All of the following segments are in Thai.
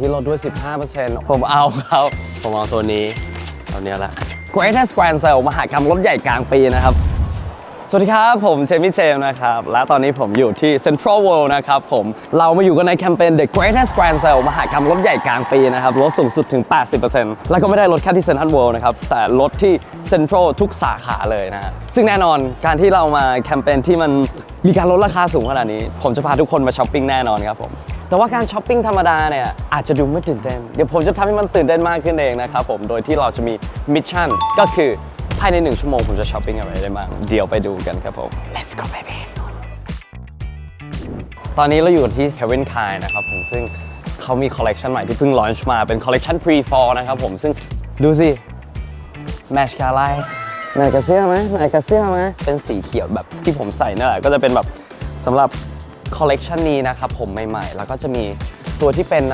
ที่ลดด้วย 15%ผมเอาครับ ผมเอาตัวนี้ตัวเนี้ยแหละ Greatest Grand Sale มหากรรมรถใหญ่กลางปีนะครับ สวัสดีครับ ผมเจมี่เจมส์นะครับ และตอนนี้ผมอยู่ที่ Central World นะครับผม เรามาอยู่กันในแคมเปญ The Greatest Grand Sale มหากรรมรถใหญ่กลางปีนะครับ ลดสูงสุดถึง 80%แล้วก็ไม่ได้ลดแค่ที่ Central World นะครับ แต่ลดที่ Central ทุกสาขาเลยนะฮะซึ่งแน่นอนการที่เรามาแคมเปญที่มันมีการลดราคาสูงขนาดนี้ ผมจะพาทุกคนมาช้อปปิ้งแน่นอนครับผม แต่ว่าการช้อปปิ้งธรรมดาเนี่ยอาจจะดูไม่ตื่นเต้น เดี๋ยวผมจะทำให้มันตื่นเต้นมากขึ้นเองนะครับผม โดยที่เราจะมีมิชชั่นก็คือภายในหนึ่งชั่วโมงผมจะช้อปปิ้งอะไรได้บ้าง เดี๋ยวไปดูกันครับผม let's go baby ตอนนี้เราอยู่ที่ Kevin Kai นะครับผม ซึ่งเขามีคอลเล t ชันใหม่ที่เพิ่งลอนช์มาเป็นคอลเล t ชัน pre fall นะครับผม ซึ่งดูสิแมชกาไลไหนกระเสื้อไหมไหนกระเสื้อไหมเป็นสีเขียวแบบที่ผมใส่นั่นแหละก็จะเป็นแบบสำหรับ คอลเลกชันนี้นะครับผมใหม่ๆ แล้วก็จะมีตัวที่เป็น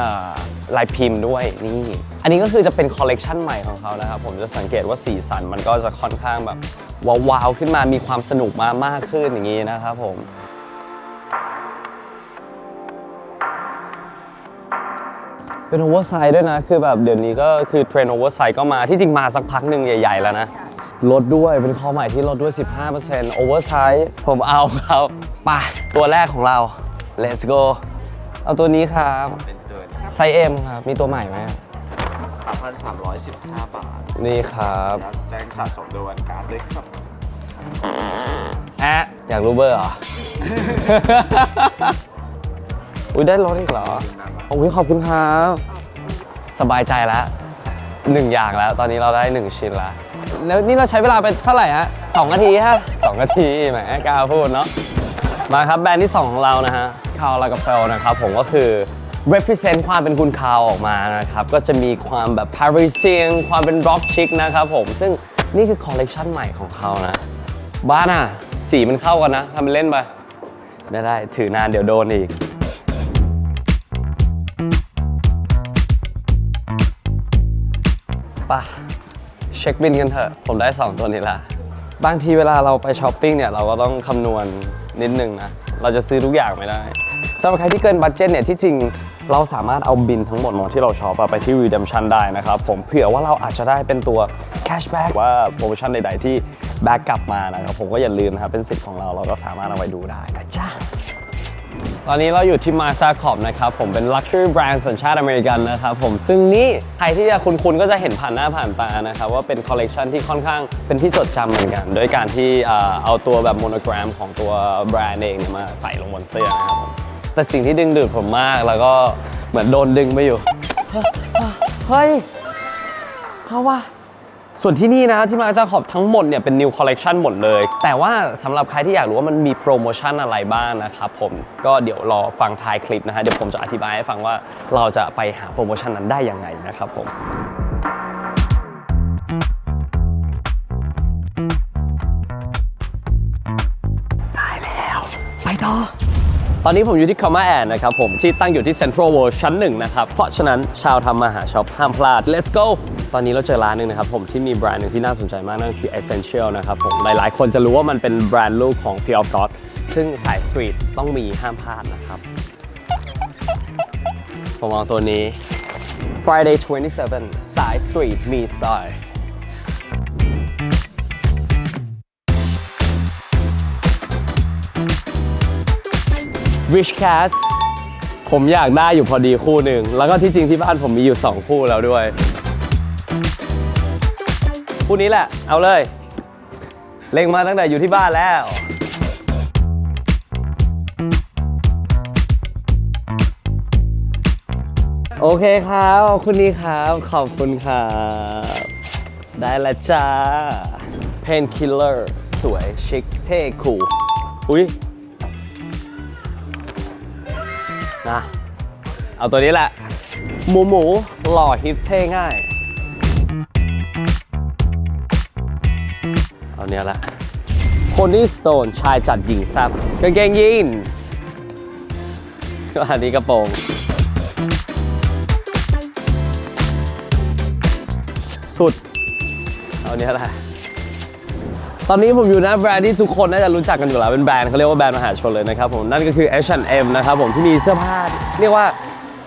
ลายพิมพ์ด้วยนี่ อันนี้ก็คือจะเป็นคอลเลกชันใหม่ของเขานะครับผมจะสังเกตว่าสีสันมันก็จะค่อนข้างแบบว้าวๆขึ้นมามีความสนุกมามากขึ้นอย่างนี้นะครับผมเป็นโอเวอร์ไซด์ด้วยนะ คือแบบเดี๋ยวนี้ก็คือเทรนโอเวอร์ไซด์ก็มาที่จริงมาสักพักหนึ่งใหญ่ ๆ แล้วนะ ลดด้วยเป็นข้อใหม่ที่ลดด้วย 15%โอเวอร์ไซด์ผมเอาครับไปตัวแรกของเรา let's go เอาตัวนี้ครับเป็นตัวไซส์ M ครับ มีตัวใหม่ไหม3,315 บาทนี่ครับแล้วแจ้งสะสมโดยวันการ์ดด้วยครับแอะอยากรู้เบอร์เหรอ อุ้ยได้ลดอีกเหรอ โอ้ยขอบคุณครับ สบายใจแล้ว หนึ่งอย่างแล้ว ตอนนี้เราได้หนึ่งชิ้นแล้วแล้วนี่เราใช้เวลาไปเท่าไหร่ฮะสองนาทีฮะสองนาทีแหมกล้าพูดเนาะมาครับแบรนด์ที่ 2 ของเรานะฮะคาวลากาเฟลนะครับผมก็คือ represent ความเป็นคุณคาวออกมานะครับ ก็จะมีความแบบ Parisian ความเป็น rock chic นะครับผม ซึ่งนี่คือคอลเลกชันใหม่ของเขานะ บ้านอะ สีมันเข้ากันนะทำเป็นเล่นไป ไม่ได้ถือนานเดี๋ยวโดนอีก ปะเช็คบินกันเถอะ ผมได้ 2 ตัวนี้ละ บางทีเวลาเราไปช้อปปิ้งเนี่ย เราก็ต้องคำนวณนิดนึงนะ เราจะซื้อทุกอย่างไม่ได้สำหรับใครที่เกินบัตเจ็ตเนี่ยที่จริงเราสามารถเอาบินทั้งหมดของที่เราช็อปไปที่ redemption ได้นะครับ ผมเผื่อว่าเราอาจจะได้เป็นตัว cashback ว่าโปรโมชั่นใด ๆ ที่แบ็กกลับมานะครับ ผมก็อย่าลืมนะครับ เป็นสิทธิ์ของเราเราก็สามารถเอาไปดูได้นะจ๊ะ ตอนนี้เราอยู่ที่มาจาขอบนะครับ ผมเป็น Luxury Brand สัญชาติอเมริกันนะครับผมซึ่งนี่ใครที่จะคุ้นๆก็จะเห็นผ่านหน้าผ่านตานะครับ ว่าเป็นคอลเลกชันที่ค่อนข้างเป็นที่จดจำเหมือนกันโดยการที่เอ่อเอาตัวแบบโมโนแกรมของตัวแบรนด์เองเนี่ยมาใส่ลงบนเสื้อนะครับผมแต่สิ่งที่ดึงดูดผมมากแล้วก็เหมือนโดนดึงไปอยู่ เฮ้ยเขาว่า ส่วนที่นี่นะที่มาจากขอบทั้งหมดเนี่ยเป็น new collection หมดเลย แต่ว่าสำหรับใครที่อยากรู้ว่ามันมีโปรโมชั่นอะไรบ้างนะครับผมก็เดี๋ยวรอฟังท้ายคลิปนะฮะเดี๋ยวผมจะอธิบายให้ฟังว่าเราจะไปหาโปรโมชั่นนั้นได้ยังไงนะครับผมได้แล้วไปต่อตอนนี้ผมอยู่ที่ Comma Ad นะครับผมที่ตั้งอยู่ที่ Central World ชั้นหนึ่งนะครับ เพราะฉะนั้นชาวทำมาหาช็อปห้ามพลาด let's go ตอนนี้เราเจอร้านหนึ่งนะครับผมที่มีแบรนด์หนึ่งที่น่าสนใจมากนั่นคือ Essential นะครับผมหลายๆ คนจะรู้ว่ามันเป็นแบรนด์ลูกของ P of God ซึ่งสายสตรีทต้องมีห้ามพลาดนะครับ ผมเอาตัวนี้ Friday 27 สายสตรีทมีสไตล์ Rich Cast ผมอยากได้อยู่พอดีคู่หนึ่ง แล้วก็ที่จริงที่บ้านผมมีอยู่ 2 คู่แล้วด้วย คู่นี้แหละ เอาเลย เล็งมาตั้งแต่อยู่ที่บ้านแล้ว โอเคครับขอบคุณนี้ครับ ขอบคุณครับ ได้ละจ้า Painkiller สวย ชิค เท่คูลอุ้ยนะเอาตัวนี้แหละ หมูหมูหล่อฮิตเท่ง่าย เอาเนี้ยแหละคนี่สโตนชายจัดหญิงแซบกางเกงยีนส์อันนี้กระโปรงสุด เอาเนี้ยแหละตอนนี้ผมอยู่นะแบรนด์ที่ทุกคนน่าจะรู้จักกันอยู่แล้ว เป็นแบรนด์เขาเรียกว่าแบรนด์มหาชนเลยนะครับผม นั่นก็คือ H&M นะครับผมที่มีเสื้อผ้าเรียกว่า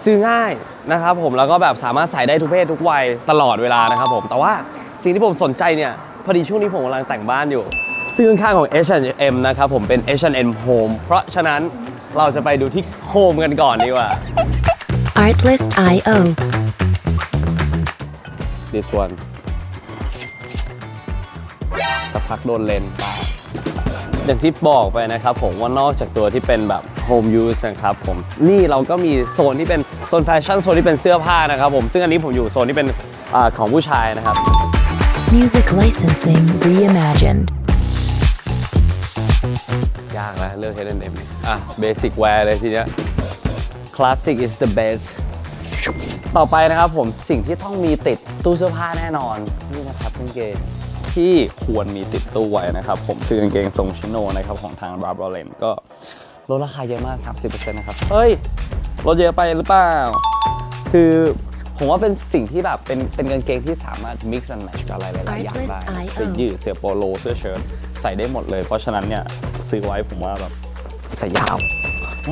ซื้อง่ายนะครับผมแล้วก็แบบสามารถใส่ได้ทุกเพศทุกวัยตลอดเวลานะครับผม แต่ว่าสิ่งที่ผมสนใจเนี่ย พอดีช่วงนี้ผมกำลังแต่งบ้านอยู่ ซึ่งข้างๆของ H&M นะครับผมเป็น H&M Home เพราะฉะนั้นเราจะไปดูที่ Home กันก่อนดีกว่า Artlist.io. this one สักพักโดนเลนตายอย่างที่บอกไปนะครับผมว่านอกจากตัวที่เป็นแบบ home use นะครับผมนี่เราก็มีโซนที่เป็นโซนแฟชั่นโซนที่เป็นเสื้อผ้านะครับผมซึ่งอันนี้ผมอยู่โซนที่เป็นอาของผู้ชายนะครับ Music licensing reimagined. ยากนะเลือก H&M นี่อะ basic wear เลยทีเนี้ย classic is the best ต่อไปนะครับผมสิ่งที่ต้องมีติดตู้เสื้อผ้าแน่นอน นี่นะครับกางเกงที่ควรมีติดตู้ไว้นะครับผมคือกางเกงทรงชิโนนะครับของทาง r a b r o l e n ก็ลดราคาเยอะมาก 30%นะครับ เฮ้ย ลดเยอะไปหรือเปล่า คือ ผมว่าเป็นสิ่งที่แบบเป็นเป็นกางเกงที่สามารถ mix and match กับอะไรหลายๆอย่างได้ Artlist.io เสื้อยืดเสื้อโปโลเสื้อเชิ้ตใส่ได้หมดเลย เพราะฉะนั้นเนี่ยซื้อไว้ผมว่าแบบใส่ยาว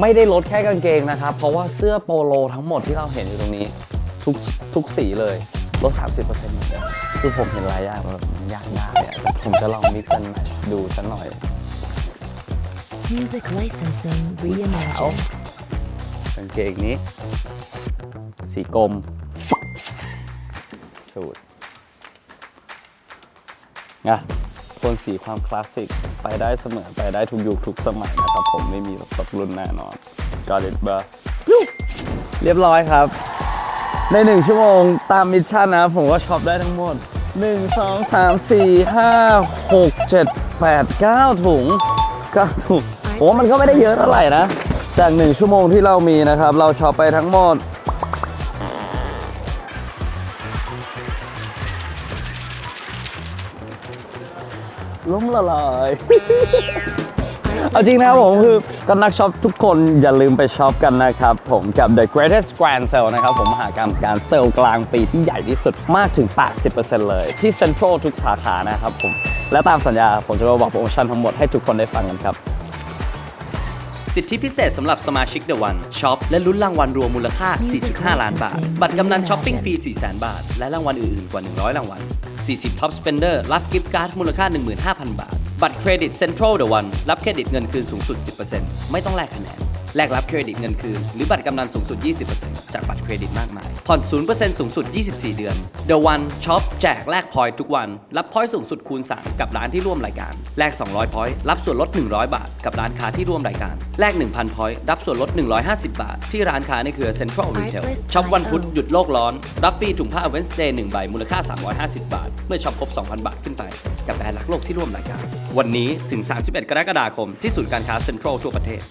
ไม่ได้ลดแค่กางเกงนะครับ เพราะว่าเสื้อโปโลทั้งหมดที่เราเห็นอยู่ตรงนี้ ทุกทุกสีเลยลด 30%หมดเลยคือผมเห็นหลายอย่างแบบมันยากได้อะแต่ผมจะลอง mix and match ดูสักหน่อย Music licensing reimagined. กางเกงนี้ สีกรมสูตรนะโทนสีความคลาสสิก ไปได้เสมอ ไปได้ทุกยุคทุกสมัยนะครับ ผมไม่มีตกรุ่นแน่นอน Got it bro เรียบร้อยครับ ในหนึ่งชั่วโมงตามมิชชั่นนะ ผมก็ช็อปได้ทั้งหมด 1 2 3 4 5 6 7 8 9 ถุง9ถุงผมว่ามันก็ไม่ได้เยอะเท่าไหร่นะ จาก1ชั่วโมงที่เรามีนะครับ เราช็อปไปทั้งหมด ล้มละลาย เอาจริงนะครับผมคือก็นักช็อปทุกคนอย่าลืมไปช็อปกันนะครับ ผมกับ The Greatest Grand Sale นะครับ ผมมหากรรมการเซลล์กลางปีที่ใหญ่ที่สุดมากถึง 80%เลย ที่ Central ทุกสาขานะครับผม และตามสัญญาผมจะมาบอกโปรโมชั่นทั้งหมดให้ทุกคนได้ฟังกันครับ สิทธิพิเศษสำหรับสมาชิก The One ช็อปและลุ้นรางวัลรวมมูลค่า 4.5 ล้านบาท บัตรกำนันช้อปปิ้งฟรี 400,000 บาท และรางวัลอื่นๆ กว่า 100 รางวัล 40 Top Spender รับกิฟต์การ์ดมูลค่า 15,000 บาท บัตรเครดิต Central The One รับเครดิตเงินคืนสูงสุด 10%ไม่ต้องแลกคะแนน แลกรับเครดิตเงินคืน หรือบัตรกำนันสูงสุด 20%จากบัตรเครดิตมากมาย ผ่อน 0%สูงสุด 24 เดือน The One ช็อปแจกแลกพอยทุกวัน รับพอยสูงสุดคูณ 3 กับร้านที่ร่วมรายการ แลก 200พอยรับส่วนลด 100 บาท กับร้านค้าที่ร่วมรายการ แลก 1,000พอยรับส่วนลด 150 บาท ที่ร้านค้าในเครือ Central Retail ช็อปวันพุธหยุดโลกร้อน รับฟรีถุงผ้า Wednesday 1ใบมูลค่า 350 บาท เมื่อช็อปครบ 2,000 บาทขึ้นไป กับแบรนด์รักโลกที่ร่วมรายการ วันนี้ถึง 31 กรกฎาคมที่ศูนย์การค้า Central ทั่วประเทศ